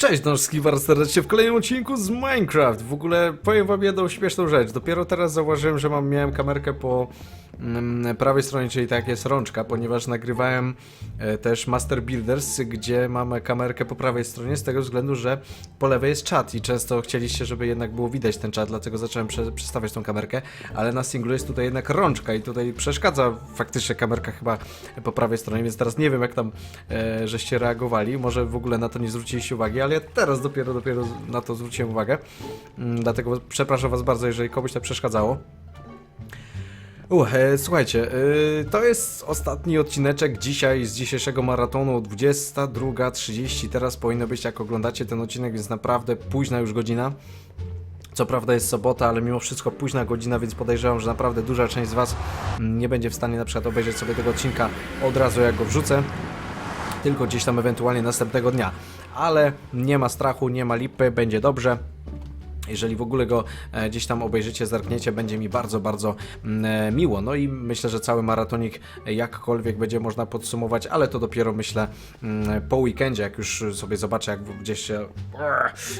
Cześć, Nożski, bardzo serdecznie w kolejnym odcinku z Minecraft. W ogóle powiem wam jedną śmieszną rzecz. Dopiero teraz zauważyłem, że mam, miałem kamerkę po prawej stronie, czyli tak jest rączka, ponieważ nagrywałem e, też Master Builders, gdzie mamy kamerkę po prawej stronie, z tego względu, że po lewej jest czat i często chcieliście, żeby jednak było widać ten czat, dlatego zacząłem prze, przestawiać tą kamerkę, ale na singlu jest tutaj jednak rączka i tutaj przeszkadza faktycznie kamerka chyba po prawej stronie, więc teraz nie wiem jak tam e, żeście reagowali, może w ogóle na to nie zwróciliście uwagi, ale ja teraz dopiero, dopiero na to zwróciłem uwagę, mm, dlatego przepraszam was bardzo, jeżeli komuś to przeszkadzało. Uch, e, słuchajcie, e, to jest ostatni odcineczek dzisiaj z dzisiejszego maratonu 22.30. Teraz powinno być jak oglądacie ten odcinek, więc naprawdę późna już godzina. Co prawda jest sobota, ale mimo wszystko późna godzina, więc podejrzewam, że naprawdę duża część z Was nie będzie w stanie na przykład obejrzeć sobie tego odcinka od razu jak go wrzucę, tylko gdzieś tam ewentualnie następnego dnia. Ale nie ma strachu, nie ma lipy, będzie dobrze. Jeżeli w ogóle go e, gdzieś tam obejrzycie, zerkniecie, będzie mi bardzo, bardzo mm, e, miło. No i myślę, że cały maratonik jakkolwiek będzie można podsumować, ale to dopiero myślę mm, po weekendzie, jak już sobie zobaczę, jak gdzieś się,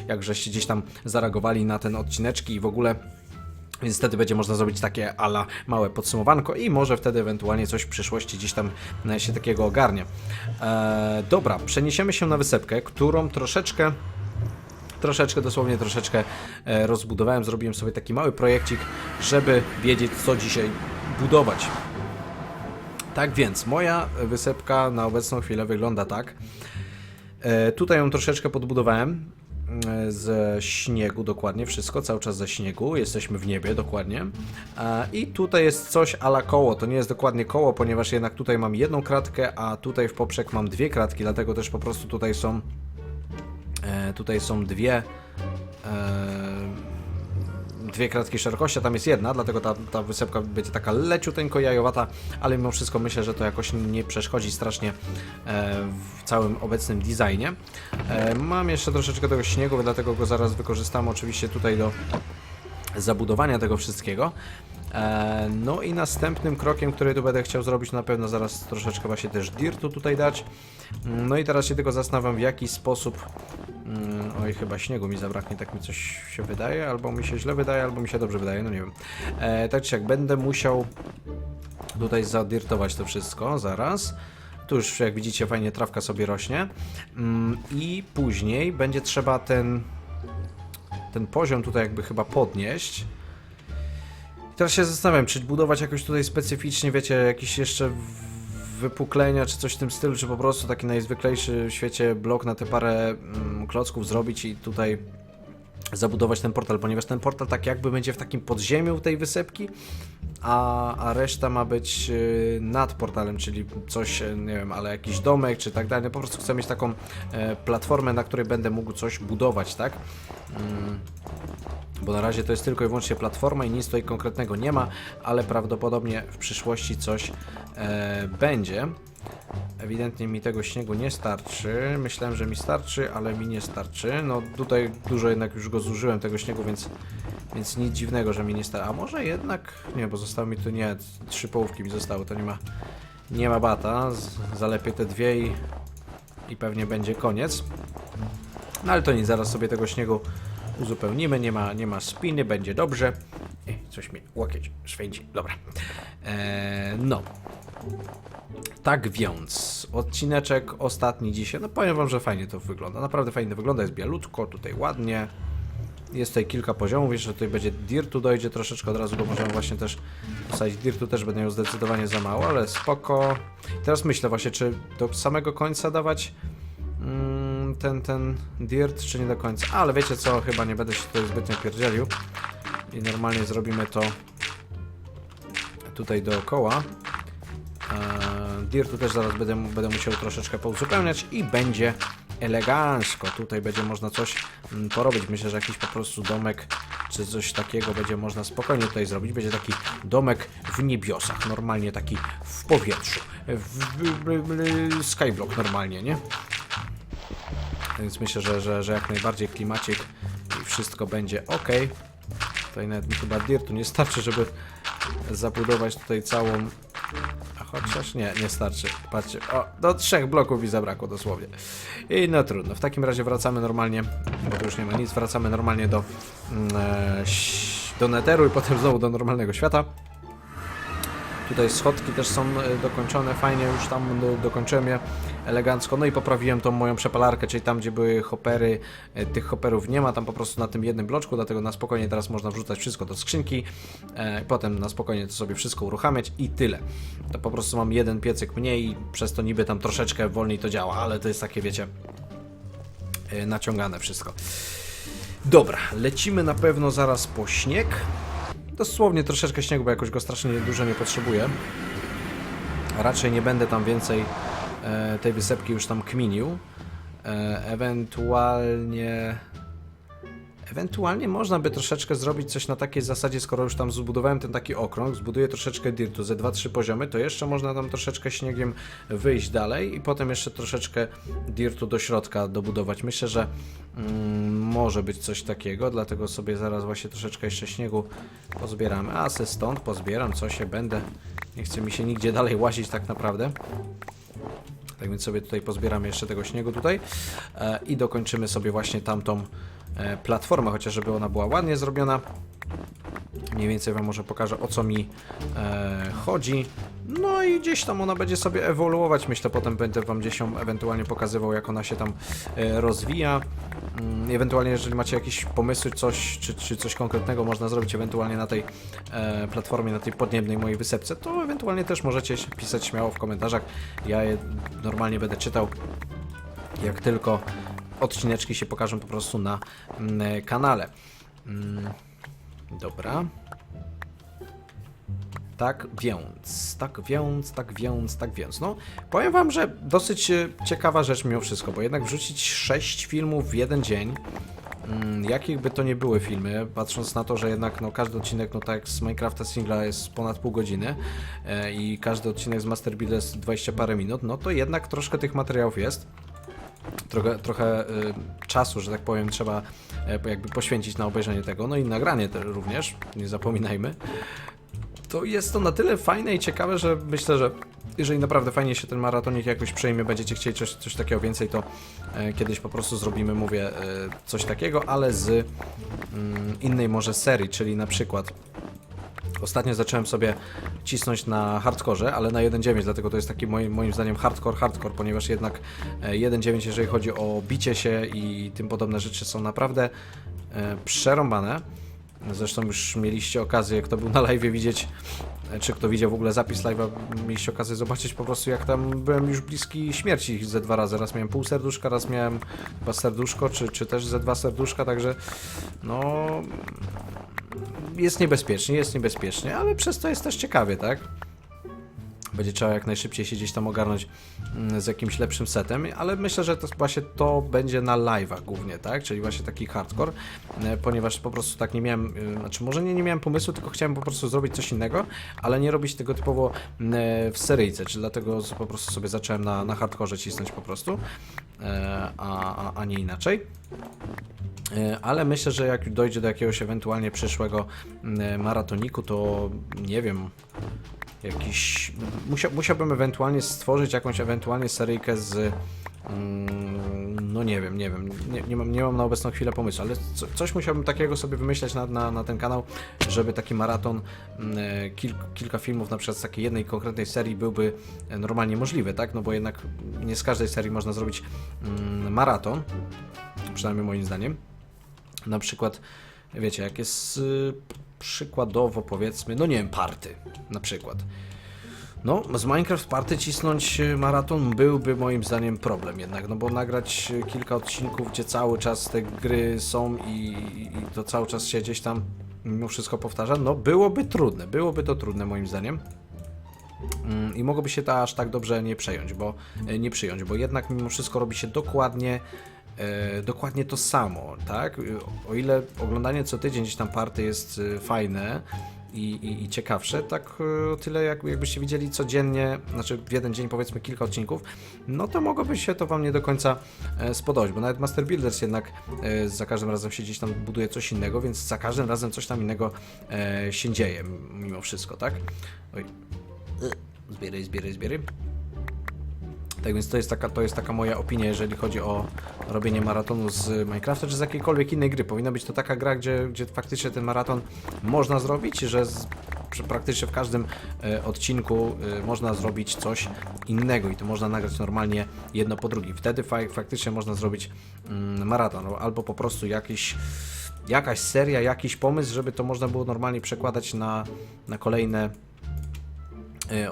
jak żeście gdzieś tam zareagowali na ten odcineczki i w ogóle. Więc wtedy będzie można zrobić takie ala małe podsumowanko i może wtedy ewentualnie coś w przyszłości gdzieś tam e, się takiego ogarnie. E, dobra, przeniesiemy się na wysepkę, którą troszeczkę troszeczkę, dosłownie troszeczkę e, rozbudowałem, zrobiłem sobie taki mały projekcik, żeby wiedzieć co dzisiaj budować. Tak więc, moja wysepka na obecną chwilę wygląda tak. E, tutaj ją troszeczkę podbudowałem e, ze śniegu dokładnie, wszystko, cały czas ze śniegu, jesteśmy w niebie dokładnie. I tutaj jest coś ala koło, to nie jest dokładnie koło, ponieważ jednak tutaj mam jedną kratkę, a tutaj w poprzek mam dwie kratki, dlatego też po prostu tutaj są E, tutaj są dwie e, dwie kratki szerokości, a tam jest jedna, dlatego ta, ta wysepka będzie taka leciuteńko jajowata, ale mimo wszystko myślę, że to jakoś nie przeszkodzi strasznie e, w całym obecnym designie. E, mam jeszcze troszeczkę tego śniegu, dlatego go zaraz wykorzystam oczywiście tutaj do zabudowania tego wszystkiego. E, No i następnym krokiem, który tu będę chciał zrobić, na pewno zaraz troszeczkę właśnie też dirtu tutaj dać. Mm, No i teraz się tylko zastanawiam, w jaki sposób. Mm, Oj, chyba śniegu mi zabraknie, tak mi coś się wydaje, albo mi się źle wydaje, albo mi się dobrze wydaje, no nie wiem. E, tak czy jak będę musiał tutaj zadirtować to wszystko, zaraz. Tu już jak widzicie fajnie trawka sobie rośnie. Mm, I później będzie trzeba ten ten poziom tutaj jakby chyba podnieść. Teraz się zastanawiam, czy budować jakoś tutaj specyficznie, wiecie, jakieś jeszcze wypuklenia, czy coś w tym stylu, czy po prostu taki najzwyklejszy w świecie blok na te parę mm, klocków zrobić i tutaj zabudować ten portal, ponieważ ten portal tak jakby będzie w takim podziemiu tej wysepki, a, a reszta ma być y, nad portalem, czyli coś, y, nie wiem, ale jakiś domek czy tak dalej. Po prostu chcę mieć taką e, platformę, na której będę mógł coś budować, tak? Mm. Bo na razie to jest tylko i wyłącznie platforma i nic tutaj konkretnego nie ma, ale prawdopodobnie w przyszłości coś e, będzie. Ewidentnie mi tego śniegu nie starczy. Myślałem, że mi starczy, ale mi nie starczy. No tutaj dużo jednak już go zużyłem tego śniegu, więc, więc nic dziwnego, że mi nie starczy. A może jednak? Nie, bo zostały mi tu nie, trzy połówki mi zostały, to nie ma, nie ma bata. Zalepię te dwie i, i pewnie będzie koniec. No ale to nic, zaraz sobie tego śniegu uzupełnimy, nie ma, nie ma spiny, będzie dobrze. Ej, coś mi łokieć święci, dobra. Eee, no. Tak więc, odcineczek ostatni dzisiaj, no powiem wam, że fajnie to wygląda, naprawdę fajnie to wygląda, jest bielutko, tutaj ładnie. Jest tutaj kilka poziomów, jeszcze tutaj będzie dirtu dojdzie troszeczkę od razu, bo możemy właśnie też posadzić dirtu, też będę miał zdecydowanie za mało, ale spoko. Teraz myślę właśnie, czy do samego końca dawać mm, ten, ten dirt, czy nie do końca. Ale wiecie co, chyba nie będę się tutaj zbytnio pierdzielił. I normalnie zrobimy to tutaj dookoła. Eee, Dirtu też zaraz będę, będę musiał troszeczkę pouzupełniać i będzie elegancko. Tutaj będzie można coś mm, porobić. Myślę, że jakiś po prostu domek czy coś takiego będzie można spokojnie tutaj zrobić. Będzie taki domek w niebiosach, normalnie taki w powietrzu. W, w, w, w, skyblock normalnie, nie? Więc myślę, że, że, że jak najbardziej klimacik i wszystko będzie ok. Tutaj nawet mi chyba dirtu nie starczy, żeby zabudować tutaj całą... A chociaż nie, nie starczy. Patrzcie, o, do trzech bloków mi zabrakło dosłownie. I no trudno, w takim razie wracamy normalnie, bo tu już nie ma nic, wracamy normalnie do, mm, e, do neteru i potem znowu do normalnego świata. Tutaj schodki też są e, dokończone, fajnie już tam e, dokończyłem je elegancko. No i poprawiłem tą moją przepalarkę, czyli tam gdzie były hopery, e, tych hoperów nie ma, tam po prostu na tym jednym bloczku, dlatego na spokojnie teraz można wrzucać wszystko do skrzynki, e, potem na spokojnie to sobie wszystko uruchamiać i tyle. To po prostu mam jeden piecyk mniej przez to niby tam troszeczkę wolniej to działa, ale to jest takie wiecie, e, naciągane wszystko. Dobra, lecimy na pewno zaraz po śnieg. Dosłownie troszeczkę śniegu, bo jakoś go strasznie dużo nie potrzebuję. Raczej nie będę tam więcej e, tej wysepki już tam kminił. E, ewentualnie... Ewentualnie można by troszeczkę zrobić coś na takiej zasadzie, skoro już tam zbudowałem ten taki okrąg, zbuduję troszeczkę dirtu ze 2-3 poziomy, to jeszcze można tam troszeczkę śniegiem wyjść dalej i potem jeszcze troszeczkę dirtu do środka dobudować. Myślę, że mm, może być coś takiego, dlatego sobie zaraz właśnie troszeczkę jeszcze śniegu pozbieramy. A se stąd pozbieram, co się będę. Nie chce mi się nigdzie dalej łazić tak naprawdę. Tak więc sobie tutaj pozbieramy jeszcze tego śniegu tutaj e, i dokończymy sobie właśnie tamtą platformę, chociaż żeby ona była ładnie zrobiona. Mniej więcej Wam może pokażę o co mi e, chodzi. No i gdzieś tam ona będzie sobie ewoluować. Myślę, potem będę Wam gdzieś ją ewentualnie pokazywał, jak ona się tam e, rozwija. Mm, Ewentualnie, jeżeli macie jakieś pomysły, coś, czy, czy coś konkretnego można zrobić ewentualnie na tej e, platformie, na tej podniebnej mojej wysepce, to ewentualnie też możecie pisać śmiało w komentarzach. Ja je normalnie będę czytał, jak tylko odcineczki się pokażą po prostu na mm, kanale. Mm, dobra. Tak więc, tak więc, tak więc, tak więc. No, powiem wam, że dosyć e, ciekawa rzecz mimo wszystko, bo jednak wrzucić 6 filmów w jeden dzień, mm, jakich by to nie były filmy, patrząc na to, że jednak no, każdy odcinek, no tak z Minecrafta Singla jest ponad pół godziny e, i każdy odcinek z Master Builda jest 20 parę minut, no to jednak troszkę tych materiałów jest trochę, trochę y, czasu, że tak powiem, trzeba e, jakby poświęcić na obejrzenie tego, no i nagranie te również, nie zapominajmy. To jest to na tyle fajne i ciekawe, że myślę, że jeżeli naprawdę fajnie się ten maratonik jakoś przejmie, będziecie chcieli coś, coś takiego więcej, to e, kiedyś po prostu zrobimy, mówię, e, coś takiego, ale z mm, innej może serii, czyli na przykład Ostatnio zacząłem sobie cisnąć na hardkorze, ale na 1.9, dlatego to jest taki moim, moim zdaniem hardcore, hardcore, ponieważ jednak e, 1.9, jeżeli chodzi o bicie się i tym podobne rzeczy, są naprawdę e, przerąbane. Zresztą już mieliście okazję, kto był na live widzieć, e, czy kto widział w ogóle zapis live'a, mieliście okazję zobaczyć po prostu jak tam byłem już bliski śmierci ze dwa razy. Raz miałem pół serduszka, raz miałem chyba serduszko, czy, czy też ze dwa serduszka, także no jest niebezpiecznie, jest niebezpiecznie, ale przez to jest też ciekawie, tak? Będzie trzeba jak najszybciej się gdzieś tam ogarnąć mm, z jakimś lepszym setem, ale myślę, że to właśnie to będzie na live'ach głównie, tak? Czyli właśnie taki hardcore, e, ponieważ po prostu tak nie miałem, e, znaczy może nie, nie miałem pomysłu, tylko chciałem po prostu zrobić coś innego, ale nie robić tego typowo mm, e, w seryjce, czyli dlatego po prostu sobie zacząłem na, na hardkorze cisnąć po prostu, a, a, a nie inaczej. Ale myślę, że jak dojdzie do jakiegoś ewentualnie przyszłego mm, maratoniku, to nie wiem, jakiś. Musia, musiałbym ewentualnie stworzyć jakąś ewentualnie seryjkę z. mm, No nie wiem, nie wiem, nie, nie, mam, nie mam na obecną chwilę pomysłu, ale co, coś musiałbym takiego sobie wymyśleć na, na, na ten kanał, żeby taki maraton, mm, e, kil, kilka filmów na przykład z takiej jednej konkretnej serii byłby e, normalnie możliwy, tak? No bo jednak nie z każdej serii można zrobić mm, maraton, przynajmniej moim zdaniem. Na przykład, wiecie, jak jest y, przykładowo powiedzmy, no nie wiem, party na przykład. No, z Minecraft Party cisnąć y, maraton byłby moim zdaniem problem jednak, no bo nagrać y, kilka odcinków, gdzie cały czas te gry są i, i to cały czas się gdzieś tam mimo wszystko powtarza, no byłoby trudne, byłoby to trudne moim zdaniem. Mm, I mogłoby się to aż tak dobrze nie przejąć, bo e, nie przyjąć, bo jednak mimo wszystko robi się dokładnie dokładnie to samo, tak? O ile oglądanie co tydzień gdzieś tam party jest e, fajne i, i, i ciekawsze, tak e, o tyle jak, jakbyście widzieli codziennie, znaczy w jeden dzień powiedzmy kilka odcinków, no to mogłoby się to wam nie do końca e, spodobać, bo nawet Master Builders jednak e, za każdym razem się gdzieś tam buduje coś innego, więc za każdym razem coś tam innego e, się dzieje mimo wszystko, tak? Oj, Zbieraj, zbieraj, zbieraj. Tak więc to jest, taka, to jest taka moja opinia, jeżeli chodzi o robienie maratonu z Minecrafta, czy z jakiejkolwiek innej gry. Powinna być to taka gra, gdzie, gdzie faktycznie ten maraton można zrobić, że, z, praktycznie w każdym e, odcinku e, można zrobić coś innego i to można nagrać normalnie jedno po drugim. Wtedy fa faktycznie można zrobić mm, maraton, albo po prostu jakiś jakaś seria, jakiś pomysł, żeby to można było normalnie przekładać na, na kolejne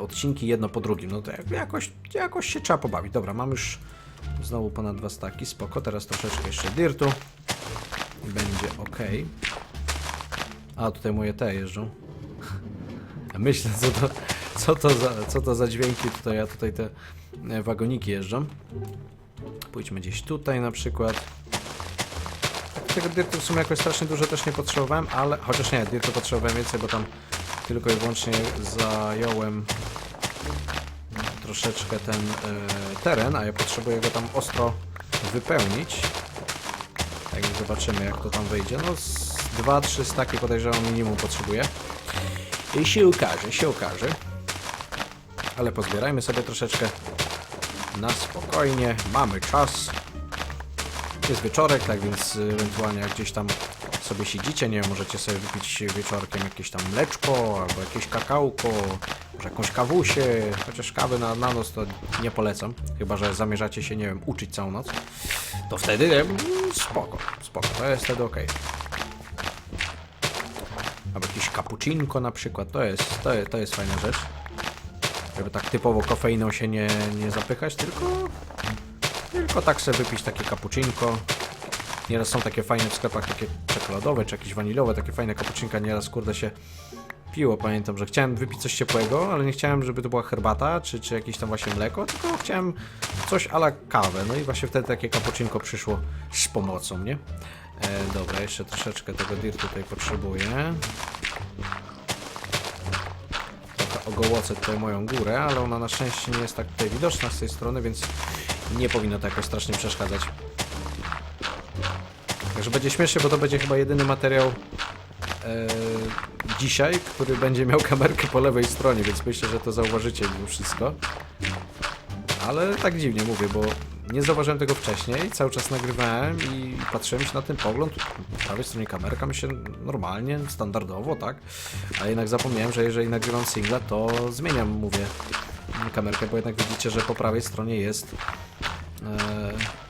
odcinki jedno po drugim. No to jak- jakoś, jakoś się trzeba pobawić. Dobra, mam już znowu ponad dwa staki, spoko. Teraz troszeczkę jeszcze dirtu i będzie ok. A, tutaj moje te jeżdżą. Myślę, co to, co to, za, co to za dźwięki tutaj, ja tutaj te e, wagoniki jeżdżą. Pójdźmy gdzieś tutaj na przykład. Tego dirtu w sumie jakoś strasznie dużo też nie potrzebowałem, ale chociaż nie, dirtu potrzebowałem więcej, bo tam tylko i wyłącznie zająłem troszeczkę ten e, teren, a ja potrzebuję go tam ostro wypełnić. Tak zobaczymy jak to tam wyjdzie. No z 2-3 staki podejrzewam minimum potrzebuję. I się ukaże, się ukaże. Ale pozbierajmy sobie troszeczkę na spokojnie. Mamy czas. Jest wieczorek, tak więc y, ewentualnie jak gdzieś tam sobie siedzicie, nie wiem, możecie sobie wypić wieczorkiem jakieś tam mleczko, albo jakieś kakałko, może jakąś kawusię, chociaż kawy na, na noc to nie polecam, chyba, że zamierzacie się, nie wiem, uczyć całą noc, to wtedy mm, spoko, spoko, to jest wtedy ok. Albo jakieś cappuccinko na przykład, to jest, to jest, to jest fajna rzecz. Żeby tak typowo kofeiną się nie, nie zapychać, tylko tylko tak sobie wypić takie cappuccinko. Nieraz są takie fajne w sklepach, takie czekoladowe, czy jakieś wanilowe, takie fajne cappuccinka, nieraz kurde się piło. Pamiętam, że chciałem wypić coś ciepłego, ale nie chciałem, żeby to była herbata, czy, czy jakieś tam właśnie mleko, tylko chciałem coś ala kawę. No i właśnie wtedy takie cappuccinko przyszło z pomocą, nie? E, dobra, jeszcze troszeczkę tego dirtu tutaj potrzebuję. Trochę ogołocę tutaj moją górę, ale ona na szczęście nie jest tak tutaj widoczna z tej strony, więc nie powinno to jakoś strasznie przeszkadzać. Także będzie śmiesznie, bo to będzie chyba jedyny materiał e, dzisiaj, który będzie miał kamerkę po lewej stronie, więc myślę, że to zauważycie mimo wszystko. Ale tak dziwnie mówię, bo nie zauważyłem tego wcześniej, cały czas nagrywałem i patrzyłem się na ten pogląd. Po prawej stronie kamerka mi się normalnie, standardowo, tak? A jednak zapomniałem, że jeżeli nagrywam singla, to zmieniam, mówię, kamerkę, bo jednak widzicie, że po prawej stronie jest e,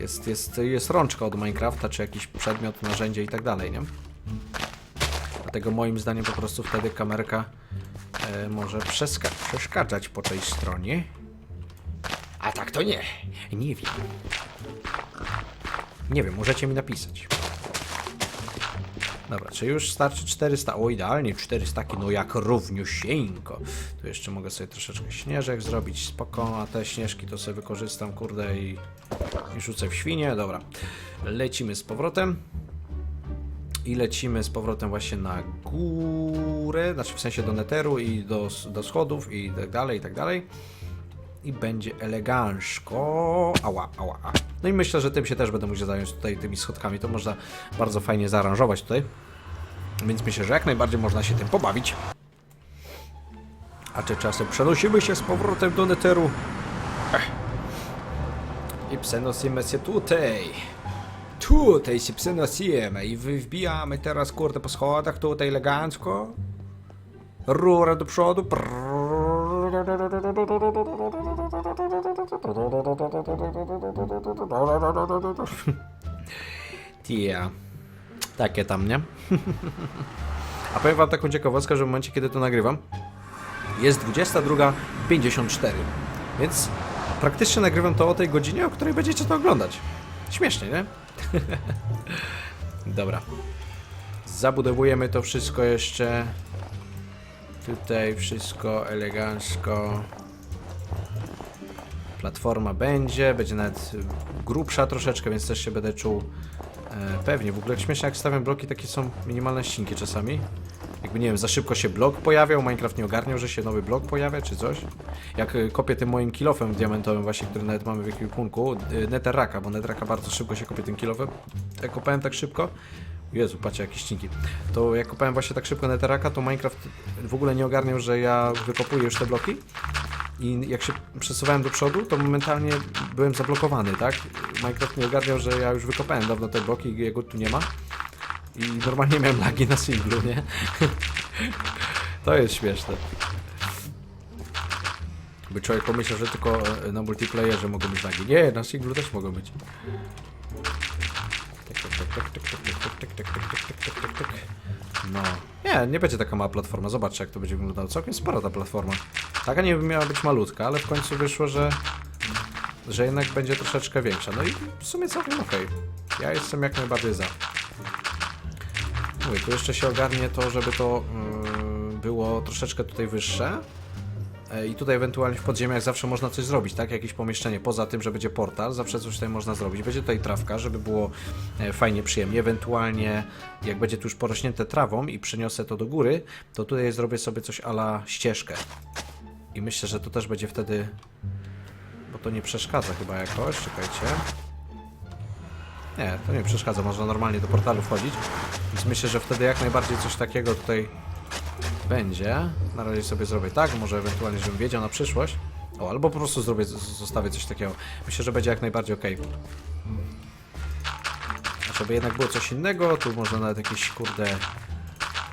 jest, jest, jest rączka od Minecrafta, czy jakiś przedmiot, narzędzie i tak dalej, nie? Dlatego moim zdaniem po prostu wtedy kamerka e, może przeszkadzać po tej stronie. A tak to nie. Nie wiem. Nie wiem, możecie mi napisać. Dobra, czy już starczy 400? O, idealnie 400, no jak równiusieńko. Tu jeszcze mogę sobie troszeczkę śnieżek zrobić, spoko, a te śnieżki to sobie wykorzystam, kurde, i, i rzucę w świnie. Dobra, lecimy z powrotem. I lecimy z powrotem właśnie na górę, znaczy w sensie do neteru i do, do schodów i tak dalej, i tak dalej. I będzie elegancko. Ała, ała, a. No i myślę, że tym się też będę musiał zająć tutaj tymi schodkami. To można bardzo fajnie zaaranżować tutaj. Więc myślę, że jak najbardziej można się tym pobawić. A tymczasem przenosimy się z powrotem do neteru. Ech. I przenosimy się tutaj. Tutaj się przenosimy i wy- wbijamy teraz kurde po schodach tutaj elegancko. Rura do przodu. Tia. Takie tam, nie? A powiem wam taką ciekawostkę, że w momencie, kiedy to nagrywam, jest 22.54. Więc praktycznie nagrywam to o tej godzinie, o której będziecie to oglądać. Śmiesznie, nie? Dobra. Zabudowujemy to wszystko jeszcze. Tutaj wszystko elegancko. Platforma będzie, będzie nawet grubsza troszeczkę, więc też się będę czuł e, pewnie. W ogóle śmiesznie jak stawiam bloki, takie są minimalne ścinki czasami. Jakby nie wiem, za szybko się blok pojawiał, Minecraft nie ogarniał, że się nowy blok pojawia, czy coś. Jak y, kopię tym moim kilofem diamentowym właśnie, który nawet mamy w ekwipunku, y, Netherraka, bo Netherraka bardzo szybko się kopie tym kilofem. Jak kopałem tak szybko, Jezu, patrzcie jakie ścinki. To jak kupałem właśnie tak szybko Netherracka, to Minecraft w ogóle nie ogarniał, że ja wykopuję już te bloki. I jak się przesuwałem do przodu, to momentalnie byłem zablokowany, tak? Minecraft nie ogarniał, że ja już wykopałem dawno te bloki i jego tu nie ma. I normalnie miałem lagi na singlu, nie? to jest śmieszne. By człowiek pomyślał, że tylko e, na multiplayerze mogą być lagi. Nie, na singlu też mogą być. No. Nie, nie będzie taka mała platforma. Zobaczcie, jak to będzie wyglądało. Całkiem spora ta platforma. Taka nie miała być malutka, ale w końcu wyszło, że że jednak będzie troszeczkę większa. No i w sumie całkiem okej. Ja jestem jak najbardziej za. Mówię, tu jeszcze się ogarnie to, żeby to yy, było troszeczkę tutaj wyższe. E, I tutaj ewentualnie w podziemiach zawsze można coś zrobić, tak? Jakieś pomieszczenie. Poza tym, że będzie portal, zawsze coś tutaj można zrobić. Będzie tutaj trawka, żeby było e, fajnie, przyjemnie. Ewentualnie, jak będzie tu już porośnięte trawą i przeniosę to do góry, to tutaj zrobię sobie coś ala ścieżkę. I myślę, że to też będzie wtedy... Bo to nie przeszkadza chyba jakoś, czekajcie. Nie, to nie przeszkadza, można normalnie do portalu wchodzić. Więc myślę, że wtedy jak najbardziej coś takiego tutaj będzie. Na razie sobie zrobię tak, może ewentualnie, żebym wiedział na przyszłość. O, albo po prostu zrobię, zostawię coś takiego. Myślę, że będzie jak najbardziej ok. A żeby jednak było coś innego, tu można nawet jakieś, kurde,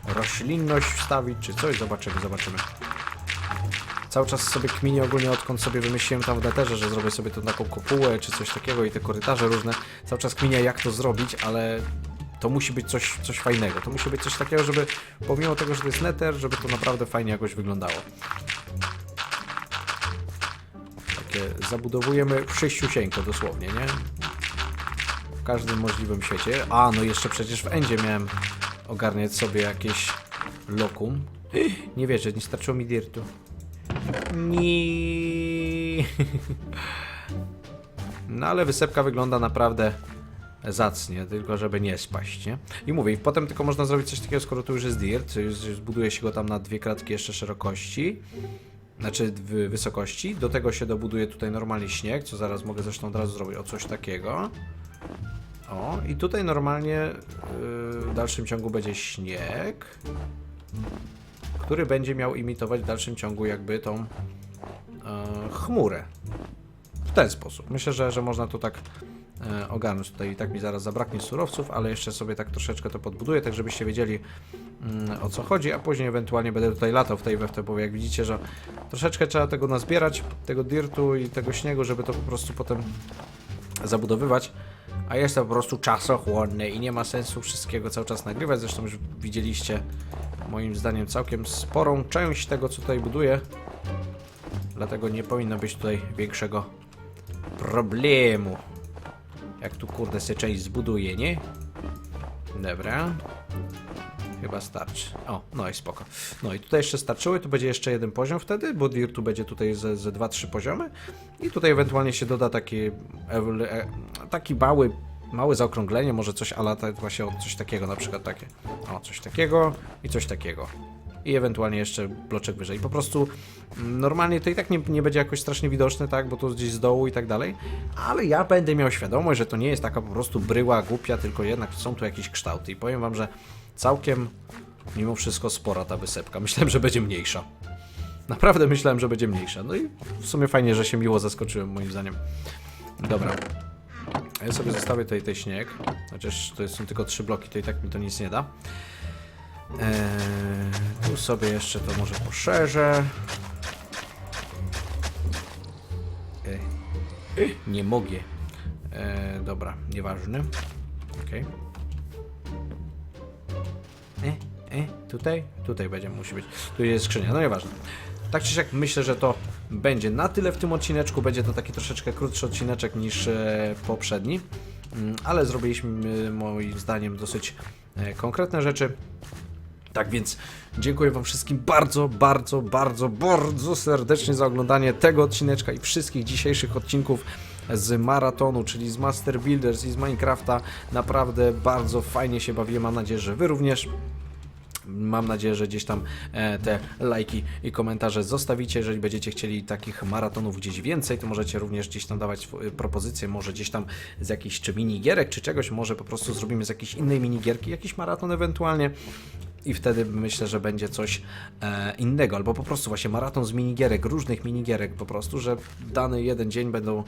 roślinność wstawić, czy coś. Zobaczymy, zobaczymy. Cały czas sobie kminię ogólnie, odkąd sobie wymyśliłem tam w neterze, że zrobię sobie tą taką kopułę, czy coś takiego i te korytarze różne. Cały czas kminię, jak to zrobić, ale to musi być coś, coś fajnego. To musi być coś takiego, żeby pomimo tego, że to jest neter, żeby to naprawdę fajnie jakoś wyglądało. Takie zabudowujemy wszyściusieńko dosłownie, nie? W każdym możliwym świecie. A, no jeszcze przecież w Endzie miałem ogarniać sobie jakieś lokum. Nie wierzę, nie starczyło mi dirtu. Nie. No ale wysepka wygląda naprawdę zacnie, tylko żeby nie spaść, nie? I mówię, i potem tylko można zrobić coś takiego, skoro tu już jest dirt, zbuduje się go tam na dwie kratki jeszcze szerokości, znaczy wysokości, do tego się dobuduje tutaj normalnie śnieg, co zaraz mogę zresztą od razu zrobić, o coś takiego. O, i tutaj normalnie yy, w dalszym ciągu będzie śnieg, który będzie miał imitować w dalszym ciągu jakby tą e, chmurę. W ten sposób. Myślę, że, że można to tak ogarnąć. Tutaj i tak mi zaraz zabraknie surowców, ale jeszcze sobie tak troszeczkę to podbuduję, tak żebyście wiedzieli mm, o co chodzi, a później ewentualnie będę tutaj latał w tej we w te, bo jak widzicie, że troszeczkę trzeba tego nazbierać, tego dirtu i tego śniegu, żeby to po prostu potem zabudowywać. A jest to po prostu czasochłonne i nie ma sensu wszystkiego cały czas nagrywać. Zresztą już widzieliście moim zdaniem całkiem sporą część tego, co tutaj buduję. Dlatego nie powinno być tutaj większego problemu. Jak tu kurde się część zbuduje, nie? Dobra. Chyba starczy. O, no i spoko. No i tutaj jeszcze starczyły, tu będzie jeszcze jeden poziom wtedy, bo Dirtu będzie tutaj ze, ze 2-3 poziomy. I tutaj ewentualnie się doda taki, e, taki mały, małe zaokrąglenie, może coś ala właśnie coś takiego, na przykład takie. O, coś takiego i coś takiego. I ewentualnie jeszcze bloczek wyżej. Po prostu mm, normalnie to i tak nie, nie będzie jakoś strasznie widoczne, tak, bo to gdzieś z dołu i tak dalej. Ale ja będę miał świadomość, że to nie jest taka po prostu bryła głupia, tylko jednak są tu jakieś kształty. I powiem wam, że całkiem mimo wszystko spora ta wysepka. Myślałem, że będzie mniejsza. Naprawdę myślałem, że będzie mniejsza. No i w sumie fajnie, że się miło zaskoczyłem, moim zdaniem. Dobra. Ja sobie zostawię tutaj ten śnieg. Chociaż to są tylko trzy bloki, to i tak mi to nic nie da. Eee, tu sobie jeszcze to może poszerzę. Eee, nie mogę. Eee, dobra, nieważne. Okej. E, e, tutaj? Tutaj będzie, musi być. Tu jest skrzynia, no nieważne. Tak czy siak myślę, że to będzie na tyle w tym odcineczku. Będzie to taki troszeczkę krótszy odcineczek niż e, poprzedni. Mm, Ale zrobiliśmy moim zdaniem dosyć e, konkretne rzeczy. Tak więc dziękuję Wam wszystkim bardzo, bardzo, bardzo, bardzo serdecznie za oglądanie tego odcineczka i wszystkich dzisiejszych odcinków z maratonu, czyli z Master Builders i z Minecrafta. Naprawdę bardzo fajnie się bawiłem, mam nadzieję, że Wy również. Mam nadzieję, że gdzieś tam e, te lajki i komentarze zostawicie. Jeżeli będziecie chcieli takich maratonów gdzieś więcej, to możecie również gdzieś tam dawać swo- propozycje, może gdzieś tam z jakichś czy minigierek, czy czegoś, może po prostu zrobimy z jakiejś innej minigierki, jakiś maraton ewentualnie. I wtedy myślę, że będzie coś e, innego, albo po prostu właśnie maraton z minigierek, różnych minigierek po prostu, że dany jeden dzień będą,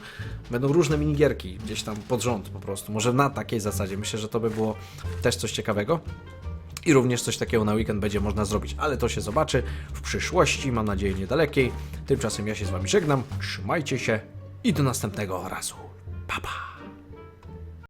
będą różne minigierki gdzieś tam pod rząd po prostu. Może na takiej zasadzie. Myślę, że to by było też coś ciekawego. I również coś takiego na weekend będzie można zrobić, ale to się zobaczy w przyszłości, mam nadzieję niedalekiej. Tymczasem ja się z Wami żegnam, trzymajcie się i do następnego razu. Pa, pa!